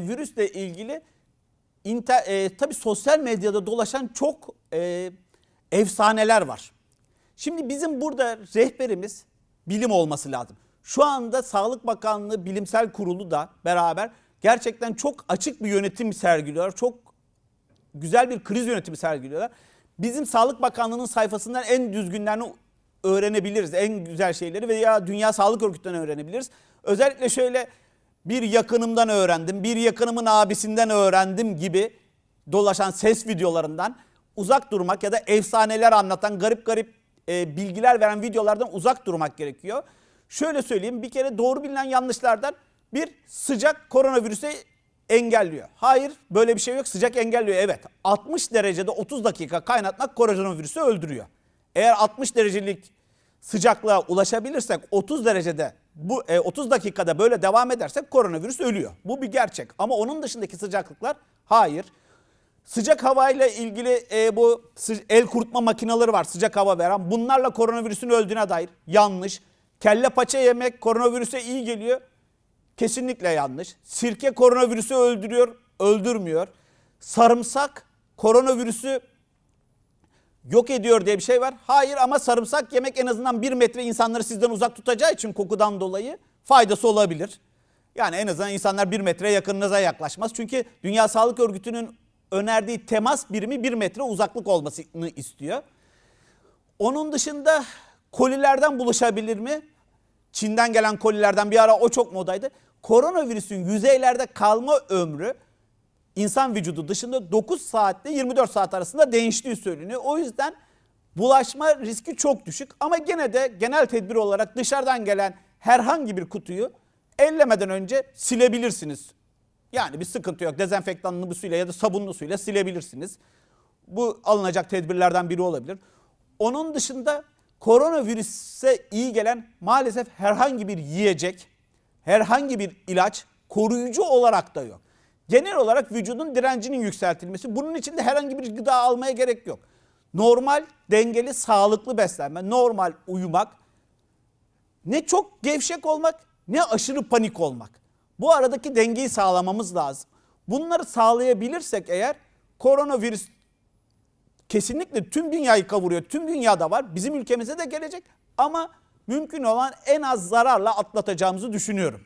virüsle ilgili inter, e, tabii sosyal medyada dolaşan çok e, efsaneler var. Şimdi bizim burada rehberimiz bilim olması lazım. Şu anda Sağlık Bakanlığı Bilimsel Kurulu da beraber gerçekten çok açık bir yönetim sergiliyorlar. Çok güzel bir kriz yönetimi sergiliyorlar. Bizim Sağlık Bakanlığı'nın sayfasından en düzgünlerini öğrenebiliriz. En güzel şeyleri veya Dünya Sağlık Örgütü'nden öğrenebiliriz. Özellikle şöyle bir yakınımdan öğrendim, bir yakınımın abisinden öğrendim gibi dolaşan ses videolarından uzak durmak ya da efsaneler anlatan garip garip e, bilgiler veren videolardan uzak durmak gerekiyor. Şöyle söyleyeyim bir kere doğru bilinen yanlışlardan bir sıcak koronavirüse engelliyor. Hayır böyle bir şey yok sıcak engelliyor evet. 60 derecede 30 dakika kaynatmak koronavirüsü öldürüyor. Eğer 60 derecelik sıcaklığa ulaşabilirsek 30 derecede bu e, 30 dakikada böyle devam edersek koronavirüs ölüyor. Bu bir gerçek ama onun dışındaki sıcaklıklar hayır. Sıcak havayla ilgili e, bu el kurutma makineleri var sıcak hava veren. Bunlarla koronavirüsün öldüğüne dair yanlış. Kelle paça yemek koronavirüse iyi geliyor. Kesinlikle yanlış. Sirke koronavirüsü öldürüyor, öldürmüyor. Sarımsak koronavirüsü yok ediyor diye bir şey var. Hayır ama sarımsak yemek en azından bir metre insanları sizden uzak tutacağı için kokudan dolayı faydası olabilir. Yani en azından insanlar bir metre yakınınıza yaklaşmaz. Çünkü Dünya Sağlık Örgütü'nün önerdiği temas birimi bir metre uzaklık olmasını istiyor. Onun dışında kolilerden bulaşabilir mi? Çin'den gelen kolilerden bir ara o çok modaydı. Koronavirüsün yüzeylerde kalma ömrü insan vücudu dışında 9 saatle 24 saat arasında değiştiği söyleniyor. O yüzden bulaşma riski çok düşük ama gene de genel tedbir olarak dışarıdan gelen herhangi bir kutuyu ellemeden önce silebilirsiniz. Yani bir sıkıntı yok. Dezenfektanlı bir suyla ya da sabunlu suyla silebilirsiniz. Bu alınacak tedbirlerden biri olabilir. Onun dışında koronavirüse iyi gelen maalesef herhangi bir yiyecek, herhangi bir ilaç koruyucu olarak da yok. Genel olarak vücudun direncinin yükseltilmesi. Bunun için de herhangi bir gıda almaya gerek yok. Normal, dengeli, sağlıklı beslenme, normal uyumak, ne çok gevşek olmak ne aşırı panik olmak. Bu aradaki dengeyi sağlamamız lazım. Bunları sağlayabilirsek eğer koronavirüs kesinlikle tüm dünyayı kavuruyor. Tüm dünyada var. Bizim ülkemize de gelecek ama mümkün olan en az zararla atlatacağımızı düşünüyorum.